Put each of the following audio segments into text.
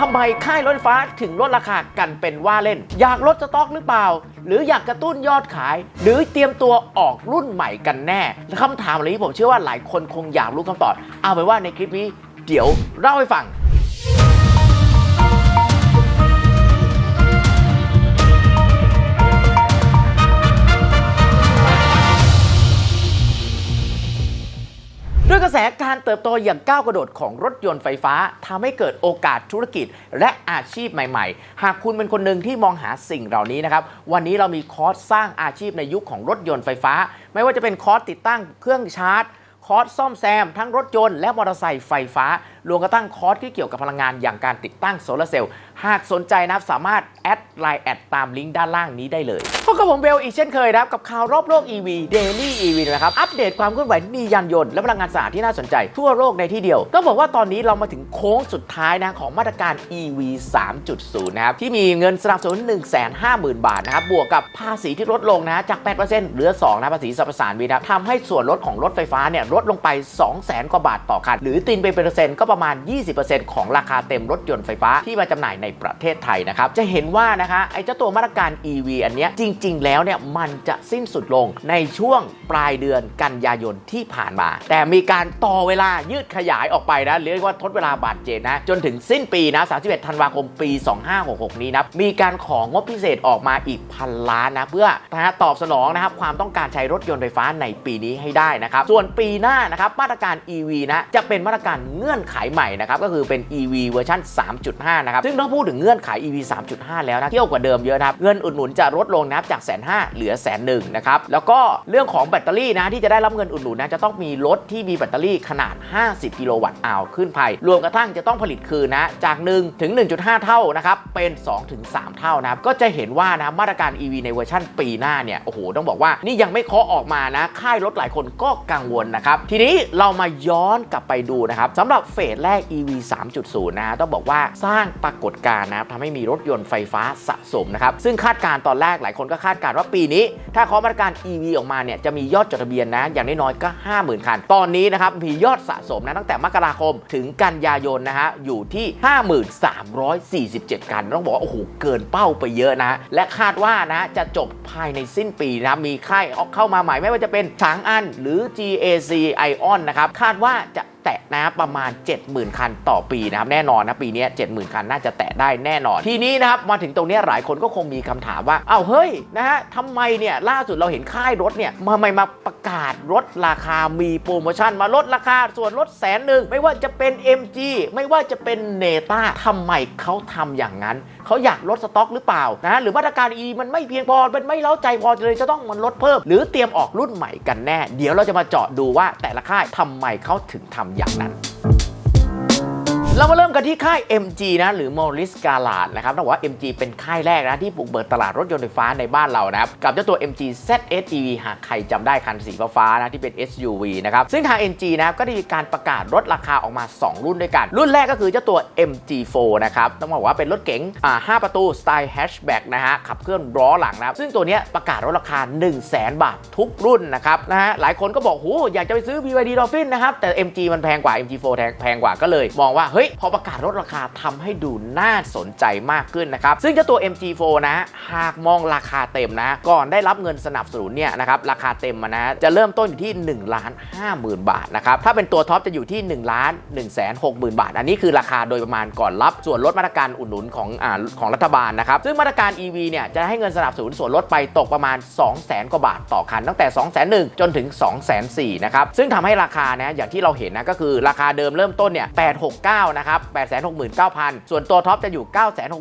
ทำไมค่ายรถไฟฟ้าถึงลดราคากันเป็นว่าเล่น อยากลดสต็อกหรือเปล่า หรืออยากกระตุ้นยอดขาย หรือเตรียมตัวออกรุ่นใหม่กันแน่คำถามเหล่านี้ผมเชื่อว่าหลายคนคงอยากรู้คำตอบ เอาไปนว่าในคลิปนี้เดี๋ยวเล่าให้ฟัง ด้วยกระแสการเติบโตอย่างก้าวกระโดดของรถยนต์ไฟฟ้าทำให้เกิดโอกาสธุรกิจและอาชีพใหม่ ๆ หากคุณเป็นคนหนึ่งที่มองหาสิ่งเหล่านี้นะครับ วันนี้เรามีคอร์สสร้างอาชีพในยุคของรถยนต์ไฟฟ้า ไม่ว่าจะเป็นคอร์สติดตั้งเครื่องชาร์จ คอร์สซ่อมแซม ทั้งรถยนต์และมอเตอร์ไซค์ไฟฟ้ารวมกระทั่งคอร์สที่เกี่ยวกับพลังงานอย่างการติดตั้งโซลาร์เซลล์ หากสนใจนะครับสามารถแอดไลน์แอดตามลิงก์ด้านล่างนี้ได้เลยพบกับผมเบลอีกเช่นเคยนะครับกับข่าวรอบโลก EV Daily EV นะครับ อัปเดตความเคลื่อนไหวที่มียานยนต์และพลังงานสะอาดที่น่าสนใจทั่วโลกในที่เดียว ต้องบอกว่าตอนนี้เรามาถึงโค้งสุดท้ายนะของมาตรการ EV 3.0 นะครับ ที่มีเงินสนับสนุน 150,000 บาทนะครับ บวกกับภาษีที่ลดลงนะ จาก 8%เหลือ 2 นะภาษีสรรพสานมิตนะทำให้ส่วนลดของรถไฟฟ้าเนี่ยลดลงไป 200,000 กว่าบาทต่อคัน หรือตีนไปเป็นเปอร์เซ็นต์ก็ประมาณ 20%ของราคาเต็มรถยนต์ไฟฟ้าที่มาจำหน่ายในประเทศไทยนะครับ จะเห็นว่านะคะไอ้เจ้าตัวมาตรการ EV อันเนี้ยจริง ๆ แล้วเนี่ยมันจะสิ้นสุดลงในช่วงปลายเดือนกันยายนที่ผ่านมา แต่มีการต่อเวลายืดขยายออกไปนะเรียกว่าทดเวลาบาดเจ็บนะ จนถึงสิ้นปีนะ 31 ธันวาคมปี 2566 นี้นะมีการของงบพิเศษออกมาอีกพันล้านนะเพื่อนะตอบสนองนะครับความต้องการใช้รถยนต์ไฟฟ้าในปีนี้ให้ได้นะครับส่วนปีหน้านะครับมาตรการ EV นะจะเป็นมาตรการเงื่อนไขใหม่นะครับก็คือเป็น EV เวอร์ชัน3.5 นะครับ ซึ่งต้องพูดถึงเงื่อนไข EV 3.5 แล้วนะเที่ยวกว่าเดิมเยอะนะครับ เงินอุดหนุนจะลดลงนับจากแสนห้าเหลือแสนหนึ่งนะครับ แล้วก็เรื่องของแบตเตอรี่นะที่จะได้รับเงินอุดหนุนนะจะต้องมีรถที่มีแบตเตอรี่ขนาด 50 กิโลวัตต์อาวขึ้นไป รวมกระทั่งจะต้องผลิตคืนนะจาก 1 ถึง 1.5 เท่านะครับเป็น2ถึง3เท่านะครับก็จะเห็นว่านะมาตรการ EV ในเวอร์ชันปีหน้าเนี่ยโอ้โหต้องบอกว่านี่ยังไม่เคาะออกมานะค่ายรถหลายคนก็กังวลนะครับทีนี้เรามาย้อนกลับไปดูนะครับสำหรับเฟสแรก EV 3.0 นะฮะต้องบอกว่าสร้างปรากฏการณ์นะครับทำให้มีรถยนต์ไฟฟ้าสะสมนะครับ ซึ่งคาดการณ์ตอนแรกหลายคนก็คาดการณ์ว่าปีนี้ ถ้าเคาะมาตรการ EV ออกมาเนี่ยจะมียอดจดทะเบียนนะ อย่างน้อยๆก็ 50,000 คัน ตอนนี้นะครับมียอดสะสมนะตั้งแต่มกราคมถึงกันยายนนะฮะอยู่ที่ 5347 คัน ต้องบอกว่า โอ้โห เกินเป้าไปเยอะนะ และคาดว่านะจะจบภายในสิ้นปีนะมีค่ายเข้ามาใหม่ไม่ว่าจะเป็นฉางอันหรือ GAC Ion นะครับคาดว่าจะแตะนะประมาณ 70,000 คันต่อปีนะครับแน่นอนนะปีนี้70,000 คันน่าจะแตะได้แน่นอน ทีนี้นะครับมาถึงตรงนี้หลายคนก็คงมีคำถามว่าเอ้าเฮ้ยนะฮะทำไมเนี่ยล่าสุดเราเห็นค่ายรถเนี่ยทำไม่มาประกาศลดราคามีโปรโมชั่นมาลดราคาส่วนลดแสนหนึ่งไม่ว่าจะเป็น MG ไม่ว่าจะเป็นเนต้าทำไมเขาทำอย่างนั้นเขาอยากลดสต็อกหรือเปล่านะหรือมาตรการ E มันไม่เพียงพอมันไม่เล้าใจพอเลยจะต้องมันลดเพิ่ม หรือเตรียมออกรุ่นใหม่กันแน่ เดี๋ยวเราจะมาเจาะดูว่าแต่ละค่ายทำไมเขาถึงทำอย่างนั้น เรามาเริ่มกันที่ค่าย MG นะหรือ Morris g a l a r d นะครับต้องบอกว่า MG เป็นค่ายแรกนะที่บุกเบิดตลาดรถยนต์ไฟฟ้าในบ้านเรานะครับกับเจ้าตัว MG ZS EV หากใครจำได้คันสีฟ้าๆนะที่เป็น SUV นะครับซึ่งทาง MG นะครับก็ได้มีการประกาศลดราคาออกมา 2 รุ่นด้วยกัน รุ่นแรกก็คือเจ้าตัว MG4 นะครับต้องบอกว่าเป็นรถเก๋งอ่า5ประตูสไตล์แฮชแบ็กนะฮะขับเคลื่อนล้อหลังนะซึ่งตัวนี้ประกาศลดราคา 1 0 0 0 0แบาททุกรุ่นนะครับนะฮะหลายคนก็บอกโหอยากจะไปซื้อ BYD Dolphin นะครับแต่ MG มันแพงกว่า MG4 แพงกว่าก็เลย มองว่าเฮ้ยพอประกาศลดราคาทำให้ดูน่าสนใจมากขึ้นนะครับ ซึ่งเจ้าตัว MG4 นะ หากมองราคาเต็มนะ ก่อนได้รับเงินสนับสนุนเนี่ยนะครับราคาเต็มมานะ จะเริ่มต้นอยู่ที่1ล้าน5หมื่นบาทนะครับ ถ้าเป็นตัวท็อปจะอยู่ที่1ล้าน1แสน6หมื่นบาท อันนี้คือราคาโดยประมาณก่อนรับส่วนลดมาตรการอุดหนุนของอ่าของรัฐบาลนะครับ ซึ่งมาตรการ EV เนี่ยจะให้เงินสนับสนุนส่วนลดไปตกประมาณ 2 0 0แสนกว่าบาทต่อคันตั้งแต่ 2 0 0 0 0 0จนถึง 2 0 0 0 0 0นะครับซึ่งทำให้ราคานะอย่างที่เราเห็นนะก็คือราคาเดิมเริ่มต้นเนี่ย869นะครับ869,000 ส่วนตัวท็อปจะอยู่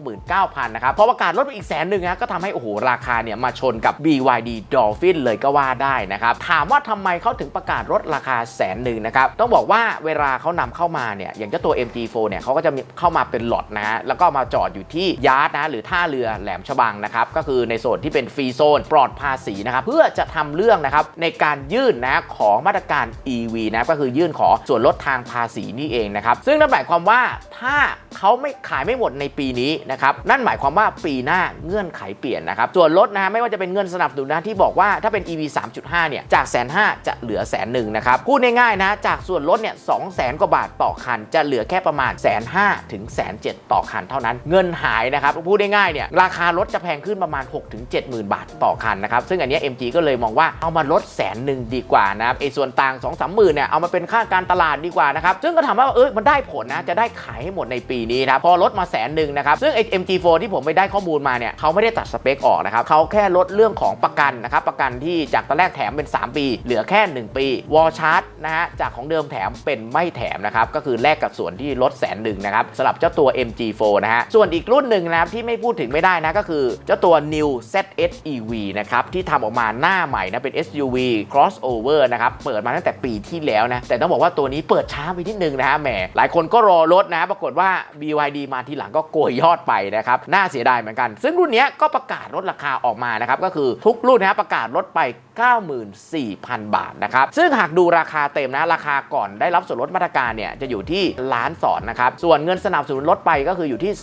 969,000 นะครับพอประกาศลดไปอีกแสนหนึ่งนะก็ทำให้โอ้โหราคาเนี่ยมาชนกับ BYD Dolphin เลยก็ว่าได้นะครับถามว่าทำไมเขาถึงประกาศลดราคาแสนหนึ่งนะครับต้องบอกว่าเวลาเขานำเข้ามาเนี่ยอย่างเจ้าตัว MG4 เนี่ยเขาก็จะเข้ามาเป็นหลอดนะฮะแล้วก็มาจอดอยู่ที่ยาร์ดนะหรือท่าเรือแหลมฉบังนะครับก็คือในโซนที่เป็นฟรีโซนปลอดภาษีนะครับเพื่อจะทำเรื่องนะครับในการยื่นนะของมาตรการ EV นะก็คือยื่นขอส่วนลดทางภาษีนี่เองนะครับซึ่งนั่นหมายความว่าถ้าเขาไม่ขายไม่หมดในปีนี้นะครับนั่นหมายความว่าปีหน้าเงื่อนไขเปลี่ยนนะครับส่วนลดนะฮะไม่ว่าจะเป็นเงินสนับสนุนนะที่บอกว่าถ้าเป็น EV 3.5 เนี่ย จากแสนห้าจะเหลือแสนหนึ่งนะครับพูดง่ายๆนะจากส่วนลดเนี่ยสองแสนกว่าบาทต่อคัน จะเหลือแค่ประมาณแสนห้าถึงแสนเจ็ดต่อคันเท่านั้นเงินหายนะครับพูดง่ายๆเนี่ยราคารถจะแพงขึ้นประมาณ6ถึง7 0,000 บาทต่อคันนะครับซึ่งอันนี้ MG ก็เลยมองว่าเอามาลดแสนหนึ่งดีกว่านะครับไอ้ส่วนต่าง2 3หมื่นเนี่ยเอามาเป็นค่าการตลาดดีกว่านะครับซึ่งก็ถามว่าเออมันได้ผลนะจะได้ขายให้หมดในปีนี้นะครับพอลดมาแสนหนึ่งนะครับซึ่ง MG4 ที่ผมไปได้ข้อมูลมาเนี่ยเขาไม่ได้ตัดสเปคออกนะครับเขาแค่ลดเรื่องของประกันนะครับประกันที่จากตอนแรกแถมเป็น 3 ปี เหลือแค่ 1 ปี วอลชาร์จนะฮะจากของเดิมแถมเป็นไม่แถมนะครับก็คือแลกกับส่วนที่ลดแสนหนึ่งนะครับสำหรับเจ้าตัว MG4 นะฮะส่วนอีกรุ่นหนึ่งนะครับที่ไม่พูดถึงไม่ได้นะก็คือเจ้าตัว New ZS EV นะครับที่ทำออกมาหน้าใหม่นะเป็น SUV crossover นะครับเปิดมาตั้งแต่ปีที่แล้วนะแต่ต้องบอกว่าตัวนี้เปิดช้าไปนิดนึงนะฮะแหมหลายคนก็รอรถนะปรากฏว่า BYD มาทีหลังก็โกยยอดไปนะครับน่าเสียดายเหมือนกัน ซึ่งรุ่นนี้ก็ประกาศลดราคาออกมานะครับก็คือทุกรุ่นนะประกาศลดไป 94,000 บาทนะครับ ซึ่งหากดูราคาเต็มนะ ราคาก่อนได้รับส่วนลดมาตรการเนี่ยจะอยู่ที่ล้านสอนนะครับ ส่วนเงินสนับสนุนลดไปก็คืออยู่ที่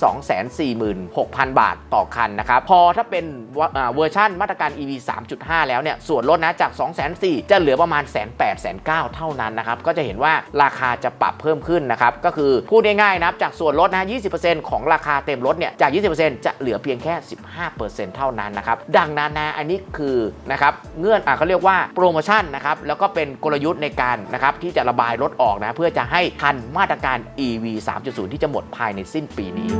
246,000 บาทต่อคันนะครับ พอถ้าเป็นเวอร์ชันมาตรการ EV 3.5 แล้วเนี่ยส่วนลดนะจาก 2,400,000จะเหลือประมาณ 1 8 0 0 0 0 เท่านั้นนะครับ ก็จะเห็นว่าราคาจะปรับเพิ่มขึ้นนะครับ ก็คือพูดง่ายๆนะครับจากส่วนลดนะ 20%ของราคาเต็มรถเนี่ยจาก 20%จะเหลือเพียงแค่ 15%เท่านั้นนะครับ ดังนั้นนะอันนี้คือนะครับเงื่อนอเขาเรียกว่าโปรโมชั่นนะครับแล้วก็เป็นกลยุทธ์ในการนะครับที่จะระบายรถออกนะเพื่อจะให้ทันมาตรการ EV 3.0 ที่จะหมดภายในสิ้นปีนี้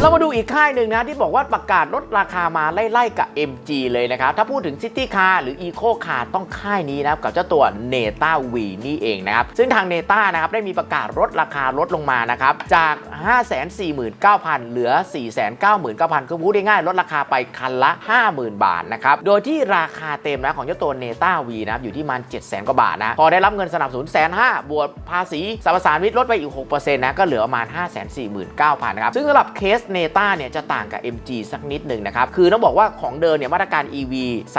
เรามาดูอีกค่ายหนึ่งนะที่บอกว่าประกาศลดราคามาไล่ๆกับ MG เลยนะครับ ถ้าพูดถึง City Car หรือ Eco Car ต้องค่ายนี้นะกับเจ้าตัว Neta V นี่เองนะครับ ซึ่งทาง Neta นะครับได้มีประกาศลดราคาลดลงมานะครับ จาก 549,000 เหลือ 499,000 ก็พูดง่ายๆลดราคาไปคันละ 50,000 บาทนะครับ โดยที่ราคาเต็มนะของเจ้าตัว Neta V นะครับอยู่ที่มัน700,000กว่าบาทนะ พอได้รับเงินสนับสนุนแสนห้าบวกภาษีสรรพสามิตลดไปอีก 6%นะก็เหลือประมาณ 549,000 นะครับ ซึ่งสำหรับเคสเนต้าเนี่ยจะต่างกับ MG สักนิดหนึ่งนะครับ คือต้องบอกว่าของเดิมเนี่ยมาตรการ EV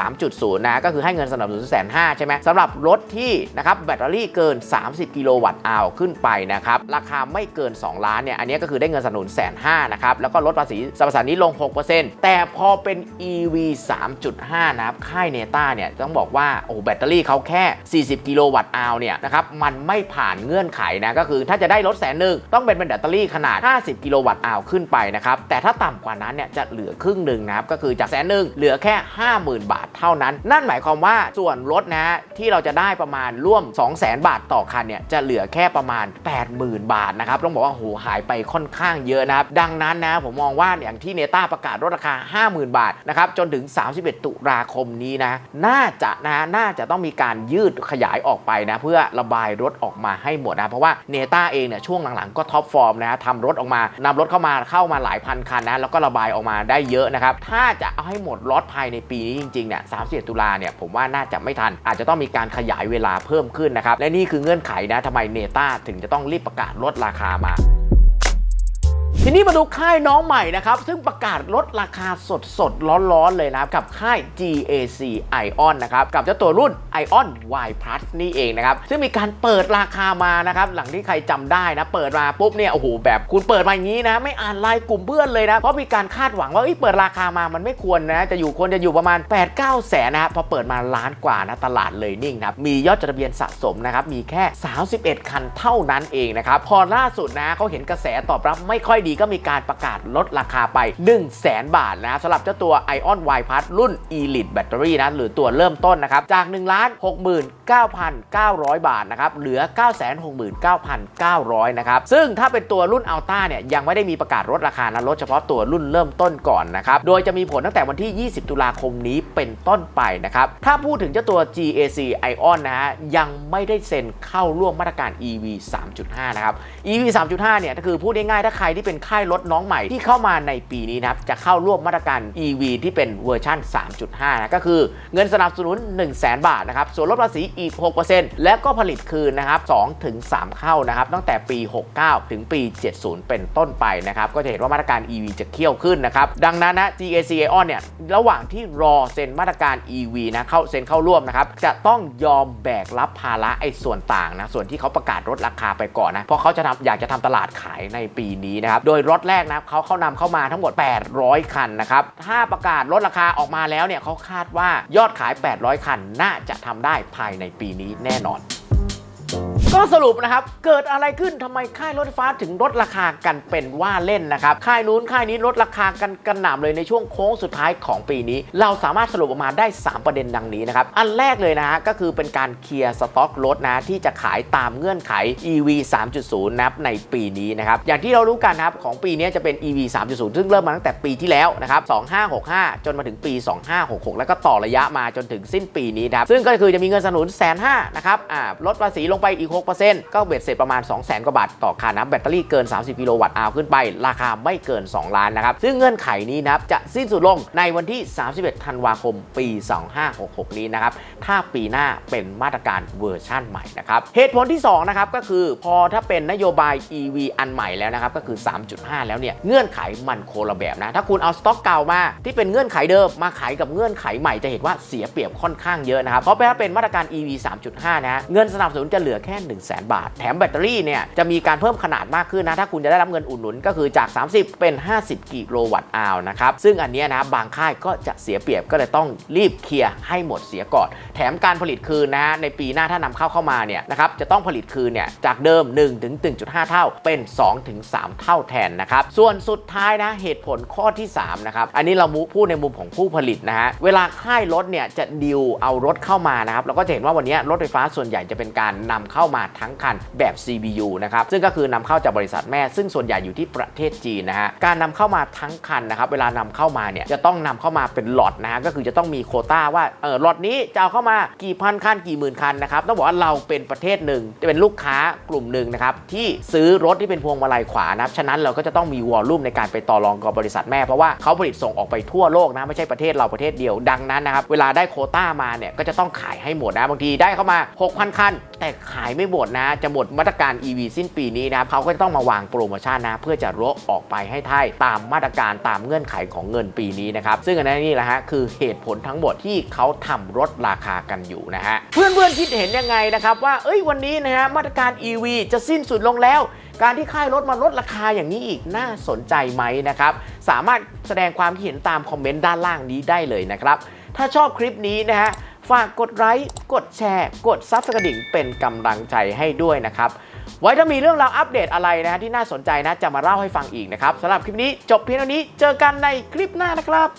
3.0 นะก็คือให้เงินสนับสนุนแสนห้าใช่ไหมสำหรับรถที่นะครับแบตเตอรี่เกิน 30 กิโลวัตต์อาวขึ้นไปนะครับราคาไม่เกิน 2 ล้านเนี่ยอันนี้ก็คือได้เงินสนับสนุนแสนห้านะครับ แล้วก็ลดภาษีสรรพสามิตลง 6%แต่พอเป็น EV 3.5 นะครับ ค่ายเนต้าเนี่ยต้องบอกว่า โอ้แบตเตอรี่เขาแค่ 40 กิโลวัตต์อาวเนี่ยนะครับ มันไม่ผ่านเงื่อนไขนะ ก็คือถ้าจะได้รถแสนหนึ่งต้องเป็นแบตเตอรี่ขนาด 50 กิโลวัตต์อาวขึ้นไปนะครับ แต่ถ้าต่ำกว่านั้นเนี่ยจะเหลือครึ่งหนึ่งนะครับ ก็คือจากแสนหนึ่งเหลือแค่ 50,000 บาทเท่านั้น นั่นหมายความว่าส่วนลดนะที่เราจะได้ประมาณร่วม 200,000 บาทต่อคันเนี่ยจะเหลือแค่ประมาณ 80,000 บาทนะครับต้องบอกว่าโหหายไปค่อนข้างเยอะนะครับ ดังนั้นนะผมมองว่าอย่างที่เนต้าประกาศลดราคา 50,000 บาทนะครับจนถึง 31 ตุลาคมนี้นะ น่าจะนะน่าจะต้องมีการยืดขยายออกไปนะ เพื่อระบายรถออกมาให้หมดนะ เพราะว่าเนต้าเองเนี่ยช่วงหลังๆก็ท็อปฟอร์มนะทำรถออกมานำรถเข้ามาเข้ามาหลายพันคันนะแล้วก็ระบายออกมาได้เยอะนะครับ ถ้าจะเอาให้หมดล็อตภายในปีนี้จริงๆเนี่ย31 ตุลาเนี่ยผมว่าน่าจะไม่ทัน อาจจะต้องมีการขยายเวลาเพิ่มขึ้นนะครับและนี่คือเงื่อนไขนะทำไมเนต้าถึงจะต้องรีบประกาศลดราคามา ทีนี้มาดูค่ายน้องใหม่นะครับ ซึ่งประกาศลดราคาสดสดๆร้อนๆเลยนะครับ กับค่าย GAC Ion นะครับ กับเจ้าตัวรุ่น Ion Y Plus นี่เองนะครับ ซึ่งมีการเปิดราคามานะครับ หลังที่ใครจำได้นะ เปิดมาปุ๊บเนี่ยโอ้โหแบบคุณเปิดมาอย่างนี้นะ ไม่อ่านไลน์กลุ่มเพื่อนเลยนะ เพราะมีการคาดหวังว่าเอ้เปิดราคามามันไม่ควรนะ จะอยู่ควรจะอยู่ประมาณ 8 9แสนนะครับพอเปิดมาล้านกว่านะตลาดเลยนิ่งนะครับมียอดจดทะเบียนสะสมนะครับมีแค่ 31 คันเท่านั้นเองนะครับพอล่าสุดนะเขาเห็นกระแสตอบรับไม่ค่อยดีก็มีการประกาศลดราคาไป 1 0 0 0 0แบาทนะสำหรับเจ้าตัว Ion Y Plus รุ่น Elite Battery นะหรือตัวเริ่มต้นนะครับจาก1 69,900 บาทนะครับเหลือ 969,900นะครับซึ่งถ้าเป็นตัวรุ่น Alta เนี่ยยังไม่ได้มีประกาศลดราคานะลดเฉพาะตัวรุ่นเริ่มต้นก่อนนะครับโดยจะมีผลตั้งแต่วันที่ 20 ตุลาคมนี้เป็นต้นไปนะครับถ้าพูดถึงเจ้าตัว GAC Ion นะฮะยังไม่ได้เซ็นเข้าร่วมมาตรการ EV 3.5 นะครับ EV 3.5 เนี่ยก็คือพูดง่ายๆถ้าใครที่เป็นค่ายรถน้องใหม่ที่เข้ามาในปีนี้นะครับจะเข้าร่วมมาตรการ EV ที่เป็นเวอร์ชัน3.5 นะก็คือเงินสนับสนุน 1 0 0 0 0แบาทนะครับส่วนลดภาษีอีก 6%และก็ผลิตคืนนะครับ2ถึง3เข้านะครับตั้งแต่ปี 69 ถึงปี 70 เป็นต้นไปนะครับก็จะเห็นว่ามาตรการ EV จะเขี้ยวขึ้นนะครับดังนั้นนะ GAC Ion เนี่ยระหว่างที่รอเซ็นมาตรการ EV นะเข้าเซ็นเข้าร่วมนะครับจะต้องยอมแบกรับภาระไอ้ส่วนต่างนะส่วนที่เขาประกาศลดราคาไปก่อนนะเพราะเขาจะทำอยากจะทำตลาดขายในปีนี้นะครับโดยรถแรกนะเขาเข้านำเข้ามาทั้งหมด 800 คันนะครับถ้าประกาศลดราคาออกมาแล้วเนี่ยเขาคาดว่ายอดขาย 800 คันน่าจะทำได้ภายในปีนี้แน่นอน ก็สรุปนะครับ เกิดอะไรขึ้นทำไมค่ายรถไฟฟ้าถึงลดราคากันเป็นว่าเล่นนะครับ ค่ายนู้นค่ายนี้ลดราคากันกระหน่ำเลยในช่วงโค้งสุดท้ายของปีนี้ เราสามารถสรุปออกมาได้ 3 ประเด็นดังนี้นะครับ อันแรกเลยนะฮะก็คือเป็นการเคลียร์สต็อกรถนะที่จะขายตามเงื่อนไข EV 3.0นะครับในปีนี้นะครับ อย่างที่เรารู้กันนะครับของปีนี้จะเป็น EV 3.0 ซึ่งเริ่มมาตั้งแต่ปีที่แล้วนะครับ2565 จนมาถึงปี 2566 แล้วก็ต่อระยะมาจนถึงสิ้นปีนี้ครับซึ่งก็คือจะมีเงินสนับสนุนแสนห้านะครับอ่าลดภาษีลงไปอีก6%ก็เบ็ดเสร็จประมาณ 2 0 0 0 0 0 กว่าบาทต่อคันนะแบตเตอรี่เกิน 30 กิโลวัตต์อาวขึ้นไป ราคาไม่เกิน 2 ล้านนะครับ ซึ่งเงื่อนไขนี้นะครับจะสิ้นสุดลงในวันที่ 31 ธันวาคม ปี 2566 นี้นะครับ ถ้าปีหน้าเป็นมาตรการเวอร์ชั่นใหม่นะครับ เหตุผลที่ 2 นะครับก็คือพอถ้าเป็นนโยบาย EV อันใหม่แล้วนะครับ ก็คือ 3.5 แล้วเนี่ย เงื่อนไขมันโคละแบบนะ ถ้าคุณเอาสต็อกเก่ามา ที่เป็นเงื่อนไขเดิมมาขายกับเงื่อนไขใหม่จะเห็นว่าเสียเปรียบค่อนข้างเยอะนะครับ เพราะถ้าเป็นมาตรการ EV 3.5 นะ เงินสนับสนุนจะเหลือแค่1 0 0 0 0แบาท แถมแบตเตอรี่เนี่ยจะมีการเพิ่มขนาดมากขึ้นนะ ถ้าคุณจะได้รับเงินอุดหนุนก็คือจาก 30 เป็น 50 กิโลวัตต์อาวนะครับ ซึ่งอันนี้นะบางค่ายก็จะเสียเปรียบก็เลยต้องรีบเคลียร์ให้หมดเสียก่อน แถมการผลิตคืนนะในปีหน้าถ้านำเข้าเข้ามาเนี่ยนะครับจะต้องผลิตคืนเนี่ยจากเดิม 1 ถึง 1.5 เท่าเป็น 2 ถึง 3 เท่าแทนนะครับส่วนสุดท้ายนะเหตุผลข้อที่3นะครับอันนี้เรามพูดในมุมของผู้ผลิตนะฮะเวลาค่ายรถเนี่ยจะดิวเอารถเข้ามานะครับเราก็จะเห็นว่าวันนี้รถไฟฟ้าส่วนใหญ่จะเป็นการนำเข้ามาทั้งคันแบบ CBU นะครับ ซึ่งก็คือนำเข้าจากบริษัทแม่ ซึ่งส่วนใหญ่อยู่ที่ประเทศจีนนะฮะ การนำเข้ามาทั้งคันนะครับ เวลานำเข้ามาเนี่ย จะต้องนำเข้ามาเป็นหลอดนะฮะ ก็คือจะต้องมีโคต้าว่า เออหลอดนี้จะเอาเข้ามากี่พันคันกี่หมื่นคันนะครับ ต้องบอกว่าเราเป็นประเทศหนึ่ง จะเป็นลูกค้ากลุ่มหนึ่งนะครับ ที่ซื้อรถที่เป็นพวงมาลัยขวานะครับ ฉะนั้นเราก็จะต้องมีวอลลุ่มในการไปต่อรองกับบริษัทแม่ เพราะว่าเขาผลิตส่งออกไปทั่วโลกนะ ไม่ใช่ประเทศเราประเทศเดียว ดังนั้นนะครับ เวลาได้โคต้ามาเนี่ย ก็จะต้องขายให้หมดนะ บางทีได้เข้ามา 6,000 คัน แต่ขายไม่หมดนะ จะหมดมาตรการ EV สิ้นปีนี้นะเขาก็จะต้องมาวางโปรโมชั่นนะ เพื่อจะลดออกไปให้ไทยตามมาตรการตามเงื่อนไขของเงินปีนี้นะครับ ซึ่งอันนั้นี่แหละฮะคือเหตุผลทั้งหมดที่เขาทำลดราคากันอยู่นะฮะ เพื่อนๆคิดเห็นยังไงนะครับว่า เอ้ยวันนี้นะฮะมาตรการ EV จะสิ้นสุดลงแล้วการที่ค่ายรถมาลดราคาอย่างนี้อีกน่าสนใจไหมนะครับ สามารถแสดงความคิดเห็นตามคอมเมนต์ด้านล่างนี้ได้เลยนะครับ ถ้าชอบคลิปนี้นะฮะ ฝากกดไลค์กดแชร์ กดซับสกระดิ่งเป็นกำลังใจให้ด้วยนะครับ ไว้ถ้ามีเรื่องราวอัปเดตอะไรนะฮะที่น่าสนใจนะจะมาเล่าให้ฟังอีกนะครับสำหรับคลิปนี้จบเพียงเท่านี้เจอกันในคลิปหน้านะครับ